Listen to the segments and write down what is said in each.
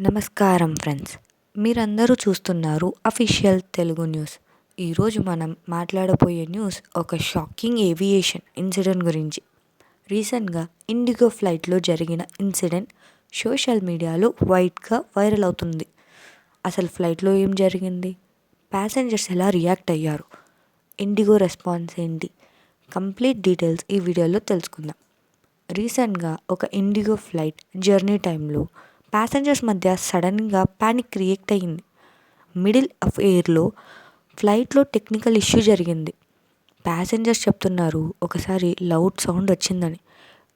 నమస్కారం ఫ్రెండ్స్. మీరందరూ చూస్తున్నారు అఫీషియల్ తెలుగు న్యూస్. ఈరోజు మనం మాట్లాడబోయే న్యూస్ ఒక షాకింగ్ ఏవియేషన్ ఇన్సిడెంట్ గురించి. రీసెంట్గా ఇండిగో ఫ్లైట్లో జరిగిన ఇన్సిడెంట్ సోషల్ మీడియాలో వైట్గా వైరల్ అవుతుంది. అసలు ఫ్లైట్లో ఏం జరిగింది? ప్యాసింజర్స్ ఎలా రియాక్ట్ అయ్యారు? ఇండిగో రెస్పాన్స్ ఏంటి? కంప్లీట్ డీటెయిల్స్ ఈ వీడియోలో తెలుసుకుందాం. రీసెంట్గా ఒక ఇండిగో ఫ్లైట్ జర్నీ టైంలో ప్యాసింజర్స్ మధ్య సడన్గా ప్యానిక్ క్రియేట్ అయ్యింది. మిడిల్ ఆఫ్ ఎయిర్లో ఫ్లైట్లో టెక్నికల్ ఇష్యూ జరిగింది. ప్యాసెంజర్స్ చెప్తున్నారు ఒకసారి లౌడ్ సౌండ్ వచ్చిందని.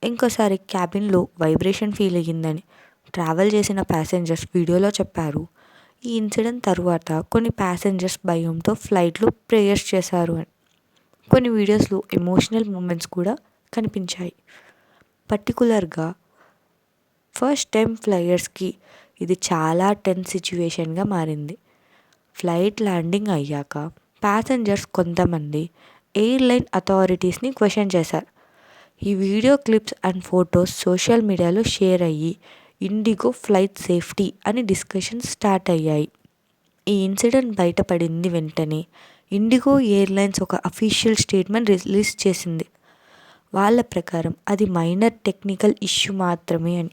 ఇంకోసారి క్యాబిన్లో వైబ్రేషన్ ఫీల్ అయ్యిందని. ట్రావెల్ చేసిన ప్యాసెంజర్స్ వీడియోలో చెప్పారు. ఈ ఇన్సిడెంట్ తర్వాత కొన్ని ప్యాసెంజర్స్ భయంతో ఫ్లైట్లో ప్రేయర్స్ చేశారు అని. కొన్ని వీడియోస్లో ఎమోషనల్ మూమెంట్స్ కూడా కనిపించాయి. పర్టికులర్గా ఫస్ట్ టైం ఫ్లయర్స్కి ఇది చాలా టెన్ సిచ్యువేషన్గా మారింది. ఫ్లైట్ ల్యాండింగ్ అయ్యాక ప్యాసింజర్స్ కొంతమంది ఎయిర్లైన్ అథారిటీస్ని క్వశ్చన్ చేశారు. ఈ video clips and photos social మీడియాలో షేర్ అయ్యి ఇండిగో ఫ్లైట్ సేఫ్టీ అని డిస్కషన్ స్టార్ట్ అయ్యాయి. ఈ ఇన్సిడెంట్ బయటపడింది వెంటనే ఇండిగో ఎయిర్లైన్స్ ఒక అఫీషియల్ స్టేట్మెంట్ రిలీజ్ చేసింది. వాళ్ళ ప్రకారం అది మైనర్ టెక్నికల్ ఇష్యూ మాత్రమే అని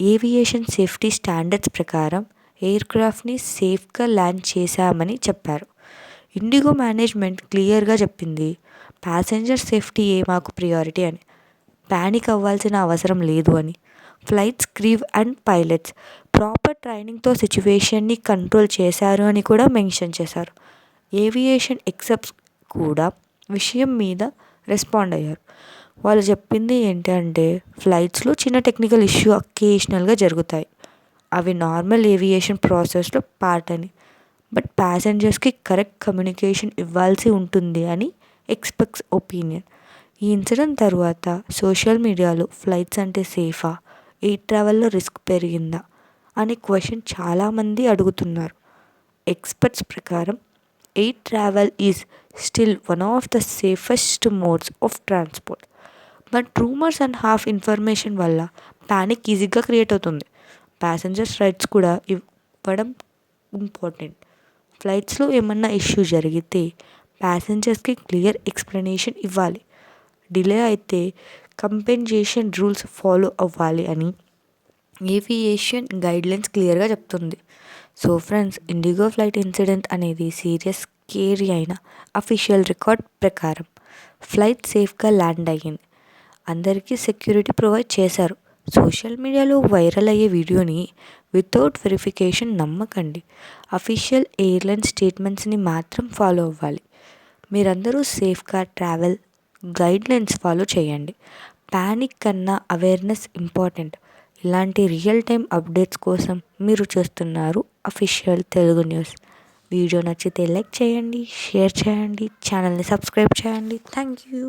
ఏవియేషన్ సేఫ్టీ స్టాండర్డ్స్ ప్రకారం ఎయిర్క్రాఫ్ట్ని సేఫ్గా ల్యాండ్ చేశామని చెప్పారు. ఇండిగో మేనేజ్మెంట్ క్లియర్గా చెప్పింది ప్యాసింజర్ సేఫ్టీ ఏ మాకు ప్రియారిటీ అని. ప్యానిక్ అవ్వాల్సిన అవసరం లేదు అని. Flights crew and pilots proper ట్రైనింగ్తో సిచ్యువేషన్ని కంట్రోల్ చేశారు అని కూడా మెన్షన్ చేశారు. ఏవియేషన్ ఎక్సెప్ట్స్ కూడా విషయం మీద రెస్పాండ్ అయ్యారు. వాళ్ళు చెప్పింది ఏంటంటే ఫ్లైట్స్లో చిన్న టెక్నికల్ ఇష్యూ అకేషనల్గా జరుగుతాయి. అవి నార్మల్ ఏవియేషన్ ప్రాసెస్లో పార్ట్ అని. బట్ ప్యాసింజర్స్కి కరెక్ట్ కమ్యూనికేషన్ ఇవ్వాల్సి ఉంటుంది అని ఎక్స్పెక్ట్స్ ఒపీనియన్ ఈ ఇన్సిడెంట్ తర్వాత సోషల్ మీడియాలో ఫ్లైట్స్ అంటే సేఫా ఎయిర్ ట్రావెల్లో రిస్క్ పెరిగిందా? అనే క్వశ్చన్ చాలామంది అడుగుతున్నారు. ఎక్స్పర్ట్స్ ప్రకారం air travel is still one of the safest modes of transport but rumours and half information వల్ల ప్యానిక్ ఈజీగా క్రియేట్ అవుతుంది. ప్యాసింజర్స్ రైట్స్ కూడా ఇవ్వడం ఇంపార్టెంట్. ఫ్లైట్స్లో ఏమన్నా ఇష్యూ జరిగితే ప్యాసింజర్స్కి క్లియర్ ఎక్స్ప్లెనేషన్ ఇవ్వాలి. డిలే అయితే కంపెన్సేషన్ రూల్స్ ఫాలో అవ్వాలి అని ఏవియేషన్ గైడ్లైన్స్ క్లియర్గా చెప్తుంది. So friends IndiGo flight incident అనేది సీరియస్ కేరీ అయిన అఫీషియల్ రికార్డ్ ప్రకారం. ఫ్లైట్ సేఫ్గా ల్యాండ్ అయ్యింది. అందరికీ సెక్యూరిటీ ప్రొవైడ్ చేశారు. సోషల్ మీడియాలో వైరల్ అయ్యే వీడియోని వితౌట్ వెరిఫికేషన్ నమ్మకండి. అఫీషియల్ ఎయిర్లైన్ స్టేట్మెంట్స్ని మాత్రం ఫాలో అవ్వాలి. మీరందరూ సేఫ్గా ట్రావెల్ గైడ్లైన్స్ ఫాలో చేయండి. ప్యానిక్ కన్నా అవేర్నెస్ ఇంపార్టెంట్. ఇలాంటి రియల్ టైం అప్డేట్స్ కోసం మీరు చూస్తున్నారు అఫీషియల్ తెలుగు న్యూస్. వీడియో నచ్చితే లైక్ చేయండి షేర్ చేయండి ఛానల్ని సబ్స్క్రైబ్ చేయండి. Thank you